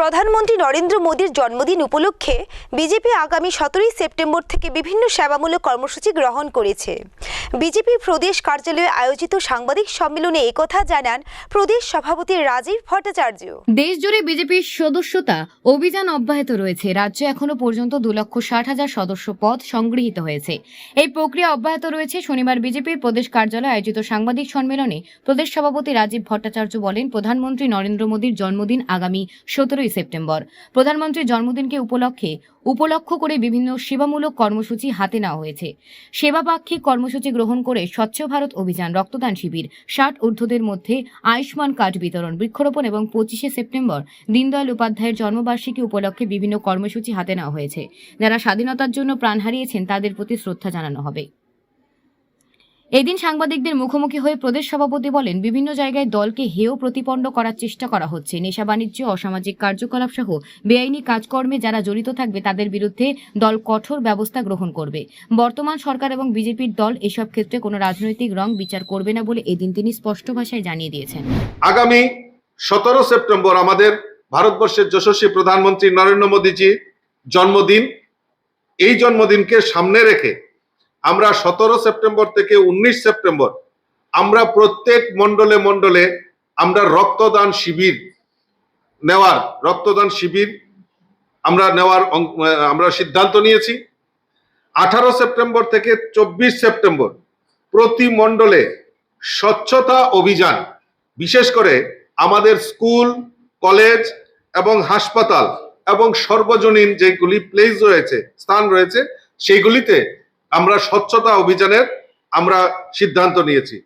প্রধানমন্ত্রী নরেন্দ্র মোদীর জন্মদিন উপলক্ষে বিজেপি আগামী সতেরোই সেপ্টেম্বর থেকে বিভিন্ন সেবামূলক কর্মসূচি গ্রহণ করেছে। বিজেপি প্রদেশ কার্যালয়ে আয়োজিত সাংবাদিক সম্মেলনে একথা জানান প্রদেশ সভাপতি রাজীব ভট্টাচার্য। দেশজুড়ে বিজেপির সদস্যতা অভিযান অব্যাহত রয়েছে। রাজ্যে এখনও পর্যন্ত দু লক্ষ ষাট হাজার সদস্য পদ সংগৃহীত হয়েছে। এই প্রক্রিয়া অব্যাহত রয়েছে। শনিবার বিজেপির প্রদেশ কার্যালয়ে আয়োজিত সাংবাদিক সম্মেলনে প্রদেশ সভাপতি রাজীব ভট্টাচার্য বলেন, প্রধানমন্ত্রী নরেন্দ্র মোদীর জন্মদিন আগামী সতেরোই সেপ্টেম্বর। প্রধানমন্ত্রীর জন্মদিনকে উপলক্ষে উপলক্ষ করে বিভিন্ন সেবামূলক কর্মসূচি হাতে নেওয়া হয়েছে। সেবাপাক্ষিক কর্মসূচি গ্রহণ করে স্বচ্ছ ভারত অভিযান, রক্তদান শিবির, ষাট ঊর্ধ্বদের মধ্যে আয়ুষ্মান কার্ড বিতরণ, বৃক্ষরোপণ এবং পঁচিশে সেপ্টেম্বর দীনদয়াল উপাধ্যায়ের জন্মবার্ষিকী উপলক্ষে বিভিন্ন কর্মসূচি হাতে নেওয়া হয়েছে। যারা স্বাধীনতার জন্য প্রাণ হারিয়েছেন তাদের প্রতি শ্রদ্ধা জানানো হবে। এদিন সাংবাদিকদের মুখোমুখি হয়ে প্রদেশ সভাপতি বলেন, বিভিন্ন জায়গায় দলকে হেয় প্রতিপন্ন করার চেষ্টা করা হচ্ছে। নেশা বাণিজ্য, অসামাজিক কার্যকলাপ সহ বেআইনি কাজকর্মে যারা জড়িত থাকবে, তাদের বিরুদ্ধে দল কঠোর ব্যবস্থা গ্রহণ করবে। বর্তমান সরকার এবং বিজেপির দল এসব ক্ষেত্রে কোনো রাজনৈতিক রং বিচার করবে না বলে এদিন তিনি স্পষ্ট ভাষায় জানিয়ে দিয়েছেন। আগামী সতেরো সেপ্টেম্বর আমাদের ভারতবর্ষের যশস্বী প্রধানমন্ত্রী নরেন্দ্র মোদীজি জন্মদিন। এই জন্মদিনকে সামনে রেখে আমরা সতেরো সেপ্টেম্বর থেকে উনিশ সেপ্টেম্বর, আমরা প্রত্যেক মণ্ডলে মণ্ডলে আমরা রক্তদান শিবির নেওয়ার, রক্তদান শিবির আমরা নেওয়ার আমরা সিদ্ধান্ত নিয়েছি। আঠারো সেপ্টেম্বর থেকে চব্বিশ সেপ্টেম্বর প্রতি মণ্ডলে স্বচ্ছতা অভিযান, বিশেষ করে আমাদের স্কুল, কলেজ এবং হাসপাতাল এবং সর্বজনীন যেগুলি প্লেস রয়েছে, স্থান রয়েছে, সেইগুলিতে আমরা স্বচ্ছতা অভিযানের আমরা সিদ্ধান্ত নিয়েছি।